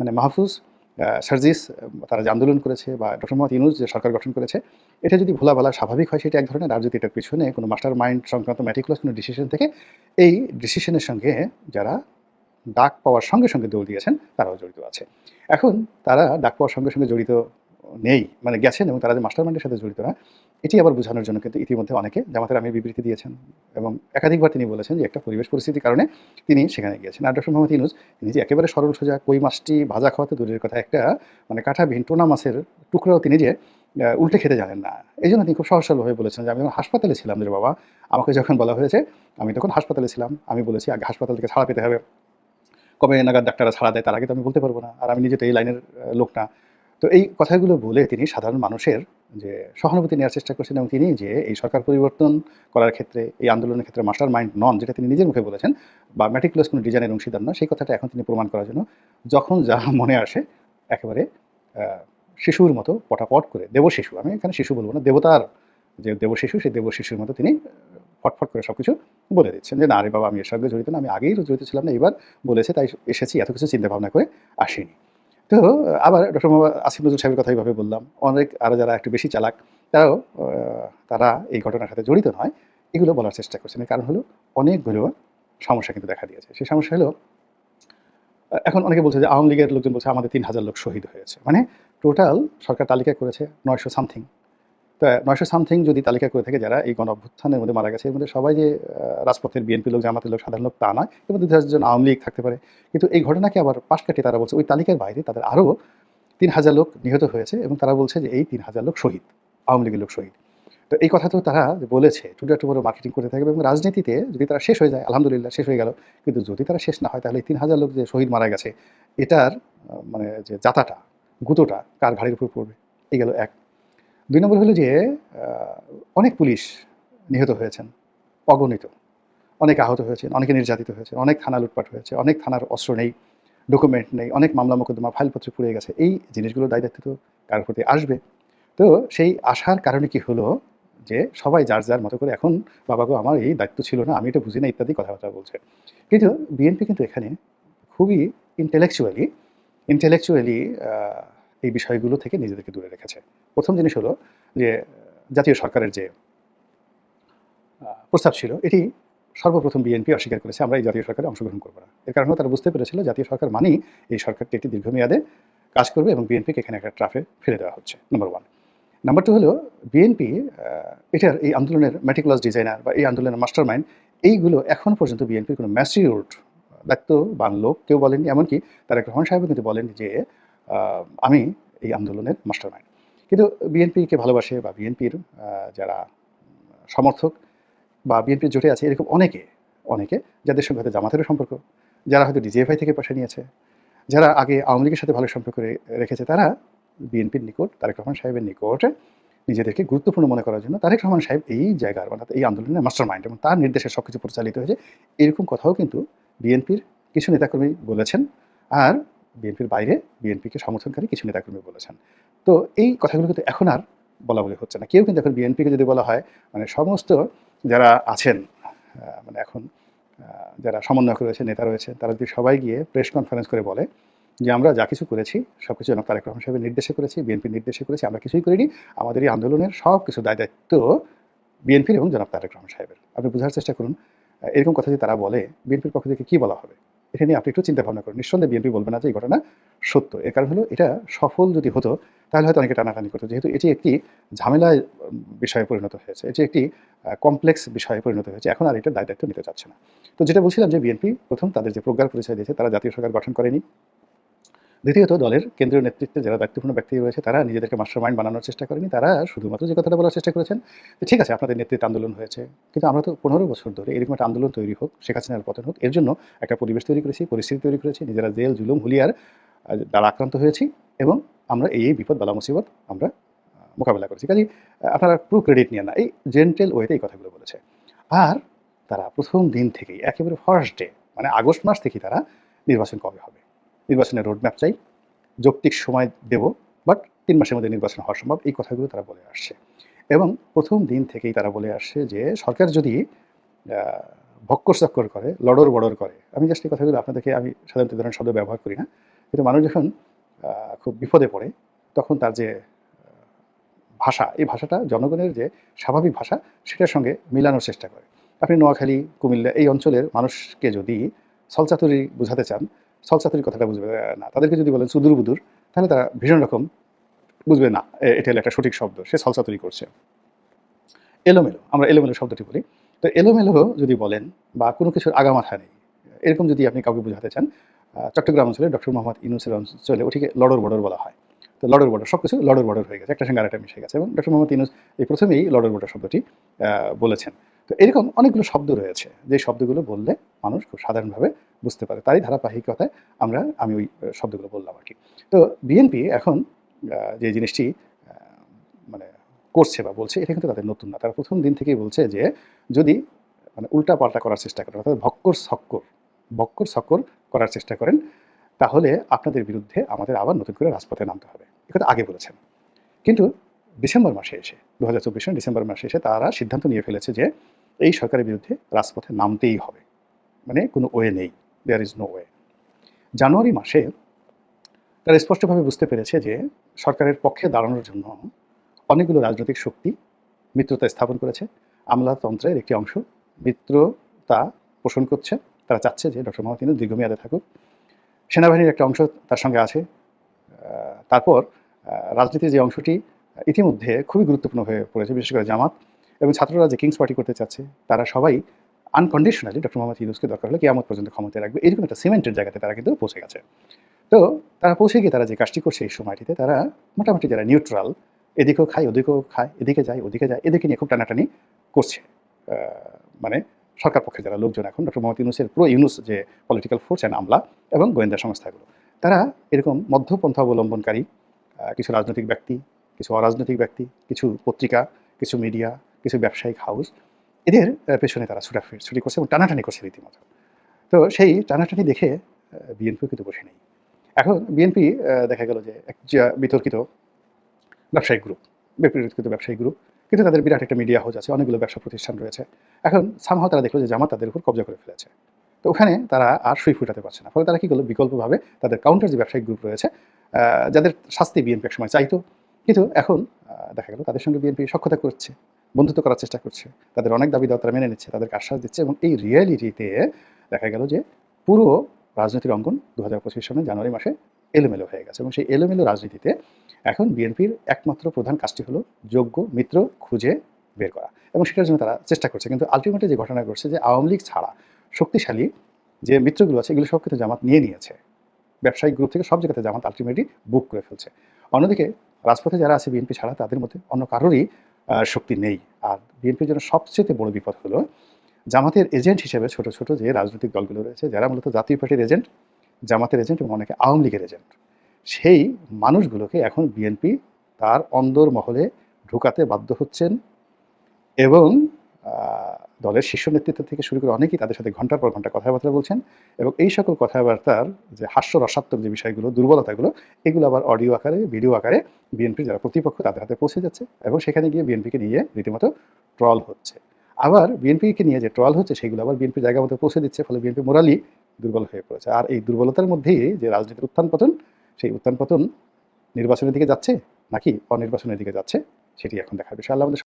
মানে মাহফুজ সার্জিস, তারা যে আন্দোলন করেছে বা ডক্টর মোহাম্মদ ইউনুস যে সরকার গঠন করেছে, এটা যদি ভোলা ভালা স্বাভাবিক হয় সেটা এক ধরনের, আর যদি এটার পিছনে কোনো মাস্টার মাইন্ড সংক্রান্ত ম্যাটিকুলাস কোনো ডিসিশন থেকে, এই ডিসিশনের সঙ্গে যারা ডাক পাওয়ার সঙ্গে সঙ্গে দৌড় দিয়েছেন, তারাও জড়িত আছে। এখন তারা ডাক পাওয়ার সঙ্গে সঙ্গে জড়িত নেই মানে গেছেন এবং তারা যে মাস্টার মাইন্ডের সাথে জড়িত না, এটি আবার বোঝানোর জন্য কিন্তু ইতিমধ্যে অনেকে জামাতের আমি বিবৃতি দিয়েছেন এবং একাধিকবার তিনি বলেছেন যে একটা পরিবেশ পরিস্থিতির কারণে তিনি সেখানে গিয়েছেন। আর ডক্টর মোহাম্মদ ইউনুস, তিনি যে একেবারে সরল সোজা কই মাছটি ভাজা খাওয়াতে দূরের কথা, একটা মানে কাঁঠাবিহীন টোনা মাছের টুকরাও তিনি যে উল্টে খেতে জানেন না। এই জন্য তিনি খুব সহজ সরলভাবে বলেছেন যে, আমি যখন হাসপাতালে ছিলাম যে বাবা, আমাকে যখন বলা হয়েছে, আমি তখন হাসপাতালে ছিলাম, আমি বলেছি, আগে হাসপাতাল থেকে ছাড়া পেতে হবে। কবে নাগাদ ডাক্তাররা ছাড়া দেয়, তার আগে তো আমি বলতে পারব না। আর আমি নিজে তো এই লাইনের লোক না। তো এই কথাগুলো বলে তিনি সাধারণ মানুষের যে সহানুভূতি নেওয়ার চেষ্টা করছেন এবং তিনি যে এই সরকার পরিবর্তন করার ক্ষেত্রে, এই আন্দোলনের ক্ষেত্রে মাস্টার মাইন্ড নন, যেটা তিনি নিজের মুখে বলেছেন, বা ম্যাটিকুলাস কোনো ডিজাইনের অংশীদার নয়, সেই কথাটা এখন তিনি প্রমাণ করার জন্য যখন যা মনে আসে একেবারে শিশুর মতো পটাপট করে, দেব শিশু, আমি এখানে শিশু বলব না, দেবতার যে দেব শিশু, সেই দেব শিশুর মতো তিনি ফটফট করে সব কিছু বলে দিচ্ছেন যে, না রে বাবা, আমি এর সঙ্গে জড়িত না, আমি আগেই জড়িত ছিলাম না, এবার বলেছে, তাই এসেছি, এত কিছু চিন্তা ভাবনা করে আসিনি। তো আবার ডক্টর আসিফ নজরুল সাহেবের কথা এইভাবে বললাম। অনেক আরও যারা একটু বেশি চালাক, তারাও তারা এই ঘটনার সাথে জড়িত নয়। এগুলো বলার চেষ্টা করছেন কারণ হলো অনেকগুলো সমস্যা কিন্তু দেখা দিয়েছে। সেই সমস্যা হলো, এখন অনেকে বলছে যে আওয়ামী লীগের লোকজন বলছে আমাদের তিন হাজার লোক শহীদ হয়েছে। মানে টোটাল সরকার তালিকা করেছে নয়শো সামথিং তো নয়শো সামথিং যদি তালিকা করে থাকে যারা এই গণ অভ্যুত্থানের মধ্যে মারা গেছে, এর মধ্যে সবাই যে রাজপথের বিএনপি লোক, জামাতের লোক, সাধারণ লোক তা নয় মধ্যে দু হাজার আওয়ামী লীগ থাকতে পারে। কিন্তু এই ঘটনাকে আবার পাশ কাটিয়ে তারা বলছে, ওই তালিকার বাইরে তাদের আরও তিন হাজার লোক নিহত হয়েছে এবং তারা বলছে যে এই তিন হাজার লোক শহীদ, আওয়ামী লীগের লোক শহীদ। তো এই কথা তো তারা বলেছে, টুডে টু বড় মার্কেটিং করে থাকবে এবং রাজনীতিতে যদি তারা শেষ হয়ে যায়, আলহামদুলিল্লাহ শেষ হয়ে গেল। কিন্তু যদি তারা শেষ না হয়, তাহলে তিন হাজার লোক যে শহীদ মারা গেছে, এটার মানে যে জাতাটা, গুঁতোটা কার ঘাড়ির উপর পড়বে? এই গেল এক দুই নম্বর হলো যে অনেক পুলিশ নিহত হয়েছেন, অগণিত। অনেক আহত হয়েছেন, অনেকে নির্যাতিত হয়েছে অনেক থানা লুটপাট হয়েছে, অনেক থানার অস্ত্র নেই ডকুমেন্ট নেই, অনেক মামলা মোকদ্দমা, ফাইলপত্র পুড়ে গেছে। এই জিনিসগুলো দায় দায়িত্ব তো কারোর প্রতি আসবে। তো সেই আসার কারণে কি হলো যে, সবাই যার যার মতো করে এখন, বাবা গো, আমার এই দায়িত্ব ছিল না, আমি এটা বুঝি না, ইত্যাদি কথাবার্তা বলছে। কিন্তু বিএনপি কিন্তু এখানে খুবই ইন্টেলেকচুয়ালি ইন্টেলেকচুয়ালি এই বিষয়গুলো থেকে নিজেদেরকে দূরে রেখেছে। প্রথম জিনিস হলো যে, জাতীয় সরকারের যে প্রস্তাব ছিল, এটি সর্বপ্রথম বিএনপি অস্বীকার করেছে, আমরা এই জাতীয় সরকারে অংশগ্রহণ করব না। এর কারণে তারা বুঝতে পেরেছিল, জাতীয় সরকার মানেই এই সরকারটি একটি দীর্ঘমেয়াদে কাজ করবে এবং বিএনপিকে এখানে একটা ট্রাফে ফেলে দেওয়া হচ্ছে নম্বর ওয়ান নাম্বার টু হলো বিএনপি এটার এই আন্দোলনের ম্যাটিকুলাস ডিজাইনার বা এই আন্দোলনের মাস্টার মাইন্ড এইগুলো এখন পর্যন্ত বিএনপির কোনো ম্যাচিউরড দায়িত্ববান লোক কেউ বলেননি, এমনকি তারেক রহমান সাহেবও কিন্তু বলেন যে আমি এই আন্দোলনের মাস্টার মাইন্ড কিন্তু বিএনপিকে ভালোবাসে বা বিএনপির যারা সমর্থক বা বিএনপির জোটে আছে, এরকম অনেকে অনেকে যাদের সঙ্গে হয়তো জামাতেরও সম্পর্ক, যারা হয়তো ডিজিএফআই থেকে পয়সা নিয়েছে, যারা আগে আওয়ামী লীগের সাথে ভালো সম্পর্ক রেখেছে, তারা বিএনপির নিকট তারেক রহমান সাহেবের নিকট নিজেদেরকে গুরুত্বপূর্ণ মনে করার জন্য তারেক রহমান সাহেব এই জায়গার, অর্থাৎ এই আন্দোলনের মাস্টার মাইন্ড এবং তার নির্দেশে সব কিছু পরিচালিত হয়েছে, এরকম কথাও কিন্তু বিএনপির কিছু নেতাকর্মী বলেছেন। আর বিএনপির বাইরে বিএনপিকে সমর্থনকারী কিছু নেতাকর্মী বলেছেন। তো এই কথাগুলো কিন্তু এখন আর বলা বলি হচ্ছে না। কেউ কিন্তু এখন বিএনপিকে যদি বলা হয় মানে সমস্ত যারা আছেন মানে এখন যারা সমন্বয়ক রয়েছে নেতা রয়েছে তারা যদি সবাই গিয়ে প্রেস কনফারেন্স করে বলে যে আমরা যা কিছু করেছি সব কিছু জনাব তারেক রহমান সাহেবের নির্দেশে করেছি বিএনপির নির্দেশে করেছি, আমরা কিছুই করিনি, আমাদের এই আন্দোলনের সব কিছু দায় দায়িত্ব বিএনপির এবং জনাব তারেক রহমান সাহেবের। আপনি বোঝার চেষ্টা করুন এরকম কথা যদি তারা বলে, বিএনপির পক্ষ থেকে কী বলা হবে? এটা নিয়ে আপনি একটু চিন্তা ভাবনা করুন। নিঃসন্দেহে বিএনপি বলবে না যে এই ঘটনা সত্য। এর কারণ হলো এটা সফল যদি হতো, তাহলে হয়তো অনেকে টানাটানি করতো। যেহেতু এটি একটি ঝামেলা বিষয়ে পরিণত হয়েছে। এটি একটি কমপ্লেক্স বিষয়ে পরিণত হয়েছে। এখন আর এটা দায় দায়িত্ব নিতে চাচ্ছে না। তো যেটা বলছিলাম যে বিএনপি প্রথম তাদের যে প্রজ্ঞার পরিচয় দিয়েছে, তারা জাতীয় সরকার গঠন করেনি। দ্বিতীয়ত, দলের কেন্দ্রীয় নেতৃত্বে যারা দায়িত্বপূর্ণ ব্যক্তি রয়েছে, তারা নিজেদেরকে মাস্টার মাইন্ড বানানোর চেষ্টা করেনি। তারা শুধুমাত্র যে কথাটা বলার চেষ্টা করেছেন ঠিক আছে, আপনাদের নেতৃত্বে আন্দোলন হয়েছে। কিন্তু আমরা তো পনেরো বছর ধরে এরকম একটা আন্দোলন তৈরি হোক, শেখ হাসিনার পতন হোক, এর জন্য একটা পরিবেশ তৈরি করেছি, পরিস্থিতি তৈরি করেছি, নিজেরা জেল, জুলুম, হুলিয়ার দ্বারা আক্রান্ত হয়েছি এবং আমরা এই বিপদ, বালা মুসিবত আমরা মোকাবেলা করেছি। কাজে আপনারা পুরো ক্রেডিট নিয়ে না, এই জেন্টেল ওয়েতে এই কথাগুলো বলেছে। আর তারা প্রথম দিন থেকেই, একেবারে ফার্স্ট ডে মানে আগস্ট মাস থেকেই তারা নির্বাচন কবে হবে? নির্বাচনের রোডম্যাপ চাই। যৌক্তিক সময় দেব বাট তিন মাসের মধ্যে নির্বাচন হওয়া সম্ভব। এই কথাগুলো তারা বলে আসছে। এবং প্রথম দিন থেকেই তারা বলে আসছে যে, সরকার যদি ভক্কর চক্কর করে, লড়র বড়র করে, আমি জাস্ট এই কথাগুলো আপনাদেরকে, আমি সাধারণত ধরনের শব্দ ব্যবহার করি না, কিন্তু মানুষ যখন খুব বিপদে পড়ে, তখন তার যে ভাষা, এই ভাষাটা জনগণের যে স্বাভাবিক ভাষা, সেটার সঙ্গে মিলানোর চেষ্টা করে। আপনি নোয়াখালী, কুমিল্লা এই অঞ্চলের মানুষকে যদি সলচাতুরি বোঝাতে চান সলচাতুরি কথাটা বুঝবে না। তাদেরকে যদি বলেন সুদূর বুদুর, তাহলে তারা ভীষণ রকম বুঝবে, না এটা একটা সঠিক শব্দ, সে সলচাতুরি করছে। এলোমেলো, আমরা এলোমেলো শব্দটি বলি। তো এলোমেলো যদি বলেন বা কোনো কিছুর আগামাথা নেই, এরকম যদি আপনি কাউকে বোঝাতে চান চট্টগ্রাম অঞ্চলে ডক্টর মোহাম্মদ ইউনুসের অঞ্চলে ওটিকে লডর বর্ডর বলা হয়। তো লডর বর্ডর সব কিছু লডর বর্ডর হয়ে গেছে, একটা সঙ্গে আরেকটা মিশে গেছে এবং ডক্টর মোহাম্মদ ইউনুস এই প্রথমেই লডর বর্ডর শব্দটি বলেছেন। তো এরকম অনেকগুলো শব্দ রয়েছে। যে শব্দগুলো বললে মানুষ খুব সাধারণভাবে বুঝতে পারে। তারই ধারাবাহিকতায় আমরা, আমি ওই শব্দগুলো বললাম আর কি। তো বিএনপি এখন যে জিনিসটি মানে করছে বা বলছে, এটা কিন্তু তাদের নতুন না। তারা প্রথম দিন থেকেই বলছে যে, যদি মানে উল্টা পাল্টা করার চেষ্টা করেন অর্থাৎ ভক্কর সক্কর বক্কর সক্কর করার চেষ্টা করেন, তাহলে আপনাদের বিরুদ্ধে আমাদের আবার নতুন করে রাজপথে নামতে হবে। একথা আগে বলেছেন। কিন্তু ডিসেম্বর মাসে এসে, দু হাজার চব্বিশ ডিসেম্বর মাসে এসে তারা সিদ্ধান্ত নিয়ে ফেলেছে যে এই সরকারের বিরুদ্ধে রাজপথে নামতেই হবে। মানে কোনো ওয়ে নেই। দেয়ার ইজ নো ওয়ে জানুয়ারি মাসে তারা স্পষ্টভাবে বুঝতে পেরেছে যে সরকারের পক্ষে দাঁড়ানোর জন্য অনেকগুলো রাজনৈতিক শক্তি মিত্রতা স্থাপন করেছে। আমলাতন্ত্রের একটি অংশ মিত্রতা পোষণ করছে। তারা চাচ্ছে যে ডক্টর মোহাম্মদ দীর্ঘমেয়াদে থাকুক। সেনাবাহিনীর একটা অংশ তার সঙ্গে আছে। তারপর রাজনীতির যে অংশটি, ইতিমধ্যে খুবই গুরুত্বপূর্ণ হয়ে পড়েছে, বিশেষ করে জামাত। এবং ছাত্ররা যে কিংস পার্টি করতে চাচ্ছে, তারা সবাই আনকন্ডিশনালি ডক্টর মোহাম্মদ ইউনুসকে দরকার হলে কেয়ামত পর্যন্ত ক্ষমতায় রাখবে। এরকম একটা সিমেন্টের জায়গাতে তারা কিন্তু পৌঁছে গেছে। তো তারা পৌঁছে গিয়ে তারা যে কাজটি করছে এই সময়টিতে, তারা মোটামুটি যারা নিউট্রাল এদিকেও খায়, ওদিকেও খায়, এদিকে যায়, ওদিকে যায় এদিকে নিয়ে খুব টানাটানি করছে। মানে সরকার পক্ষে যারা লোকজন এখন ডক্টর মোহাম্মদ ইউনুসের প্রো ইউনুস যে পলিটিক্যাল ফোর্স অ্যান্ড আমলা এবং গোয়েন্দা সংস্থাগুলো, তারা এরকম মধ্যপন্থা অবলম্বনকারী কিছু রাজনৈতিক ব্যক্তি, কিছু অরাজনৈতিক ব্যক্তি, কিছু পত্রিকা, কিছু মিডিয়া কিছু ব্যবসায়িক হাউস এদের পেছনে তারা ছুটা ছুটি করছে এবং টানাটানি করছে রীতিমতো। তো সেই টানাটানি দেখে বিএনপিও কিন্তু বসে নেই। এখন বিএনপি দেখা গেল যে এক বিতর্কিত ব্যবসায়িক গ্রুপ বিতর্কিত ব্যবসায়িক গ্রুপ কিন্তু তাদের বিরাট একটা মিডিয়া হাউস আছে, অনেকগুলো ব্যবসা প্রতিষ্ঠান রয়েছে। এখন সামহাও তারা দেখল যে জামাত তাদের উপর কবজা করে ফেলেছে। তো ওখানে তারা আর সুই ফুটাতে পারছে না। ফলে তারা কি করল? বিকল্পভাবে তাদের কাউন্টার যে ব্যবসায়িক গ্রুপ রয়েছে যাদের শাস্তি বিএনপি এক সময় চাইতো, কিন্তু এখন দেখা গেল তাদের সঙ্গে বিএনপি সক্ষতা করছে। বন্ধুত্ব করার চেষ্টা করছে। তাদের অনেক দাবি দাওয়া তারা মেনে নিচ্ছে, তাদেরকে আশ্বাস দিচ্ছে এবং এই রিয়েলিটিতে দেখা গেল যে পুরো রাজনীতির অঙ্গন দু হাজার পঁচিশ জানুয়ারি মাসে এলোমেলো হয়ে গেছে এবং সেই এলোমেলো রাজনীতিতে এখন বিএনপির একমাত্র প্রধান কাজটি হলো যোগ্য মিত্র খুঁজে বের করা এবং সেটার জন্য তারা চেষ্টা করছে। কিন্তু আলটিমেটলি যে ঘটনা ঘটছে যে আওয়ামী লীগ ছাড়া শক্তিশালী যে মিত্রগুলো আছে এগুলো সব কিন্তু জামাত নিয়ে নিয়েছে। ব্যবসায়িক গ্রুপ থেকে সব জায়গাতে জামাত আলটিমেটলি বুক করে ফেলছে। অন্যদিকে রাজপথে যারা আছে বিএনপি ছাড়া তাদের মধ্যে অন্য কারোরই শক্তি নেই। আর বিএনপির জন্য সবচেয়ে বড় বিপদ হলো জামাতের এজেন্ট হিসেবে ছোট ছোট যে রাজনৈতিক দলগুলো রয়েছে, যারা মূলত জাতীয় পার্টির এজেন্ট, জামাতের এজেন্ট এবং অনেকে আওয়ামী লীগের এজেন্ট, সেই মানুষগুলোকে এখন বিএনপি তার অন্দর মহলে ঢুকাতে বাধ্য হচ্ছেন এবং দলের শীর্ষ নেতৃত্ব থেকে শুরু করে অনেকেই তাদের সাথে ঘণ্টার পর ঘণ্টা কথাবার্তা বলছেন এবং এই সকল কথাবার্তার যে হাস্য রসাত্মক যে বিষয়গুলো, দুর্বলতাগুলো, এগুলো আবার অডিও আকারে, ভিডিও আকারে বিএনপির যারা প্রতিপক্ষ তাদের হাতে পৌঁছে যাচ্ছে এবং সেখানে গিয়ে বিএনপিকে নিয়ে রীতিমতো ট্রল হচ্ছে। আবার বিএনপিকে নিয়ে যে ট্রল হচ্ছে সেগুলো আবার বিএনপির জায়গা মতো পৌঁছে দিচ্ছে, ফলে বিএনপি মোরালি দুর্বল হয়ে পড়েছে। আর এই দুর্বলতার মধ্যেই যে রাজনীতির উত্থান পতন সেই উত্থান পতন নির্বাচনের দিকে যাচ্ছে নাকি অনির্বাচনের দিকে যাচ্ছে, সেটি এখন দেখার বিষয় আল্লাহ আমাদের